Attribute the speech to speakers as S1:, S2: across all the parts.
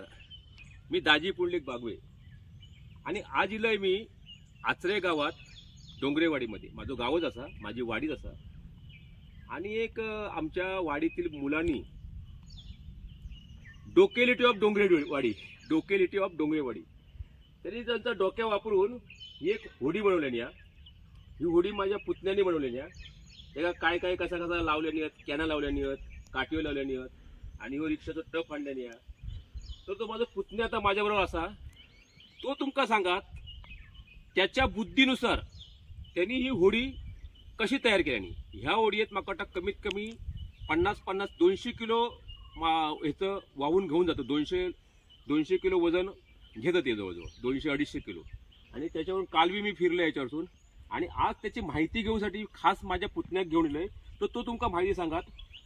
S1: नमस्कार मी दाजी पुंडलिक बागवे आणि आज इलय मी आचरे गावात डोंगरेवाडीमध्ये माझं गावच असा माझी वाडीच असा आणि एक आमच्या वाडीतील मुलांनी डोकेलिटी ऑफ डोंगरेवाडी डोकेलिटी ऑफ डोंगरेवाडी तरी त्यांचा डोक्या वापरून ही एक होडी बनवल्यानी हा. ही होडी माझ्या पुतण्याने बनवल्यानी हा. त्याला काय काय कसा कसा लावल्यानी आहेत कॅना लावल्यानी आहेत काठीवर लावल्यानी आहेत आणि हो रिक्षाचं टप आणल्याने हा. तर तो माझा पुतण्या आता माझ्याबरोबर असा. तो तुमका सांगात त्याच्या बुद्धीनुसार त्यांनी ही होडी कशी तयार केल्याने ह्या होडीत म्हाका वाटतं कमीत कमी पन्नास पन्नास दोनशे किलो मा ह्याचं वाहून घेऊन जातो. दोनशे दोनशे किलो वजन घेतात ते जवळजवळ. दोनशे अडीचशे किलो. आणि त्याच्यावरून कालवी मी फिरलं याच्यावरसून. आणि आज त्याची माहिती घेऊसाठी खास माझ्या पुतण्याक घेऊन येलोय तर तो तुमका माहिती सांगात.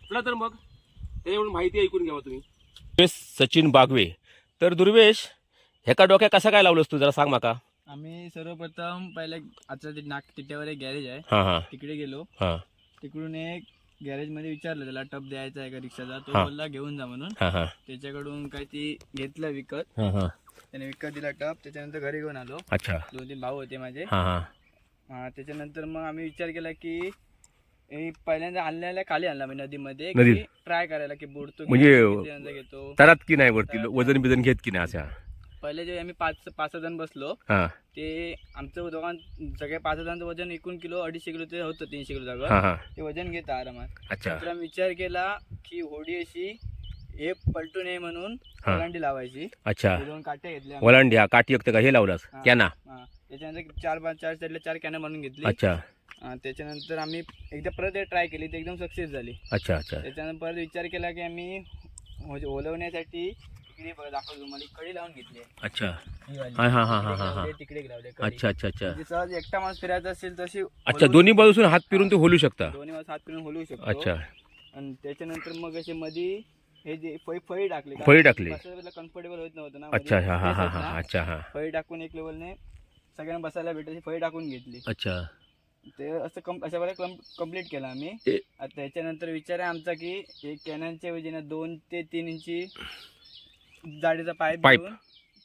S1: चला तर मग त्याच्यावरून माहिती ऐकून घ्यावा तुम्ही. सचिन बागवे. तर दुर्वेश ह्याका डोक्या कसा काय लावलंस तू? जरा सांग माका.
S2: आम्ही सर्वप्रथम पहिले आजचा ते नाक तिट्यावर एक गॅरेज आहे.
S1: हा हा.
S2: तिकडे गेलो.
S1: हा.
S2: तिकडून एक गॅरेजमध्ये विचारलं त्याला टप द्यायचा आहे का रिक्षाचा? तो
S1: हा.
S2: बोलला घेऊन जा म्हणून.
S1: हा हा.
S2: त्याच्याकडून काय ती घेतलं विकत.
S1: हा हा.
S2: त्याने विकत दिला टप. त्याच्यानंतर घरी घेऊन आलो.
S1: अच्छा.
S2: दोन तीन भाऊ होते माझे.
S1: हा हा.
S2: हा, त्याच्यानंतर मग आम्ही विचार केला की पहिल्यांदा आणल्याला खाली आणला मी नदीमध्ये
S1: नदीत?
S2: ट्राय करायला की बुडतो की
S1: म्हणजे-
S2: नाही, किती अंदाज घेतो.
S1: तरत की नाही वरती? वजन बिजन घेत की नाही अशा?
S2: पहिले जे आम्ही पाच पाच सहा जण बसलो
S1: हा.
S2: ते आमचं दोघां सगळ्या पाच जणांचं वजन एकूण किलो अडीचशे किलो ते होतं तीनशे किलो जागा.
S1: हा
S2: ते वजन घेत आरामात.
S1: अच्छा.
S2: तर आम्ही विचार केला की होडी अशी हे पलटू नये म्हणून
S1: हा.
S2: ओलांडी लावायची.
S1: अच्छा.
S2: दोन काटे घेतले आम्ही.
S1: वलांडी हा काठी का? हे लावलास.
S2: हा.
S1: कॅना.
S2: हा. त्याच्यानंतर चार पाच चार साईडला चार कॅन बनवून घेतली.
S1: अच्छा.
S2: त्याच्यानंतर आम्ही एकदा परत ट्राय केली ती एकदम सक्सेस झाली
S1: अच्छा अच्छा
S2: त्याच्यानंतर परत विचार केला की आम्ही म्हणजे ओलवण्यासाठी इकडे बघा दाखवतो तुम्हाला कडी लावून घेतली आहे.
S1: अच्छा
S2: ही वाली.
S1: हा, हा, हा,
S2: इकडे
S1: हा, हा.
S2: लावली, तिकडे एक लावली कडी.
S1: अच्छा अच्छा अच्छा
S2: म्हणजे सहज एकटा माणूस फिरायचा असेल तशी
S1: अच्छा दोन्ही बाजूसून हात फिरून तू होलू शकता
S2: दोन्ही माणूस हात फिरून हलवू शकतो
S1: अच्छा
S2: आणि त्याच्यानंतर मग असे मध्ये हे जे फळी फळी टाकली
S1: फळी टाकली.
S2: कम्फर्टेबल होत नव्हतं ना
S1: अच्छा
S2: मध्ये
S1: हा हा हा हा. अच्छा हा
S2: फळी टाकून एक लेवलने सगळ्यांना बसायला भेटायची फळी टाकून घेतली
S1: अच्छा
S2: ते असं कम अशा प्रकारे कंप्लीट केलं आम्ही.
S1: ए-
S2: आता त्याच्यानंतर विचार आहे आमचा की एक कॅननच्या ऐवजी दोन ते तीन इंची जाडीचा पाईप
S1: Pipe.
S2: घेऊन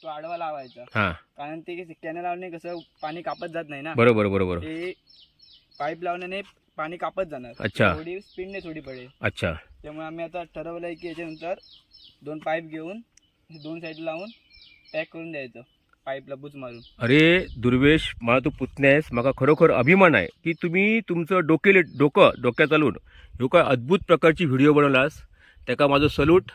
S2: तो आडवा लावायचा.
S1: हा.
S2: कारण ते कॅनल लावणे कसं पाणी कापत जात नाही ना.
S1: बरोबर बरोबर.
S2: ते पाईप लावण्याने पाणी कापत जाणार.
S1: अच्छा.
S2: थोडी स्पीडने थोडी पडेल.
S1: अच्छा.
S2: त्यामुळे आम्ही आता ठरवलं आहे की याच्यानंतर दोन पाईप घेऊन दोन साईड लावून पॅक करून द्यायचं. पाईपला मारून.
S1: अरे दुर्वेश मला तू पुतण्यास आहेस मला खरोखर अभिमान आहे की तुम्ही तुमचं डोके डोकं डोक्यात चालून ह्यो काय अद्भुत प्रकारची व्हिडिओ बनवलास त्याका माझं सल्यूट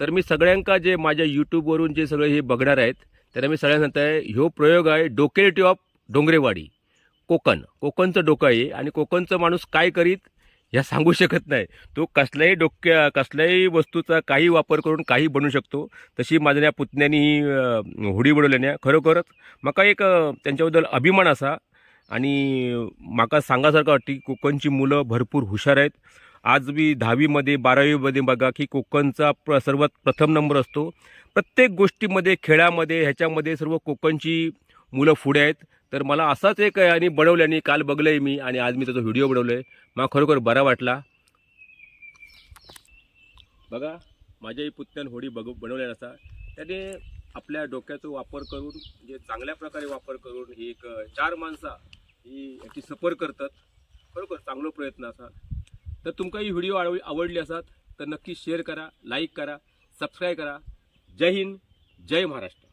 S1: तर मी सगळ्यांका जे माझ्या यूट्यूबवरून जे सगळे हे बघणार आहेत त्यांना मी सगळ्यांना सांगताय ह्यो प्रयोग आहे डोकेलिटी ऑफ डोंगरेवाडी. कोकण. कोकणचं डोकं आहे आणि कोकणचं माणूस काय करीत ह्या सांगू शकत नाही. तो कसल्याही डोक्या कसल्याही वस्तूचा काही वापर करून काही बनू शकतो. तशी माझ्या पुतण्यानी ही अं, होडी बनवल्याने खरोखरच म्हाका एक त्यांच्याबद्दल अभिमान असा आणि म्हाका सांगासारखं वाटतं की कोकणची मुलं भरपूर हुशार आहेत. आज मी दहावीमध्ये बारावीमध्ये बघा की कोकणचा प्र सर्वात प्रथम नंबर असतो. प्रत्येक गोष्टीमध्ये खेळामध्ये ह्याच्यामध्ये सर्व कोकणची मुलं पुढे आहेत. तर मला असाच एक आणि बनवल्याने काल बघलं आहे मी आणि आज मी त्याचा व्हिडिओ बनवलो आहे मला खरोखर बरा वाटला. बघा माझ्याही पुतण्यान होडी बघ बनवल्या असा त्याने आपल्या डोक्याचा वापर करून म्हणजे चांगल्या प्रकारे वापर करून ही एक चार माणसा ही याची सफर करतात. खरोखर चांगला प्रयत्न असा. तर तुमका ही व्हिडिओ आवड आवडली असतात तर नक्की शेअर करा लाईक करा सबस्क्राईब करा. जय हिंद जय महाराष्ट्र.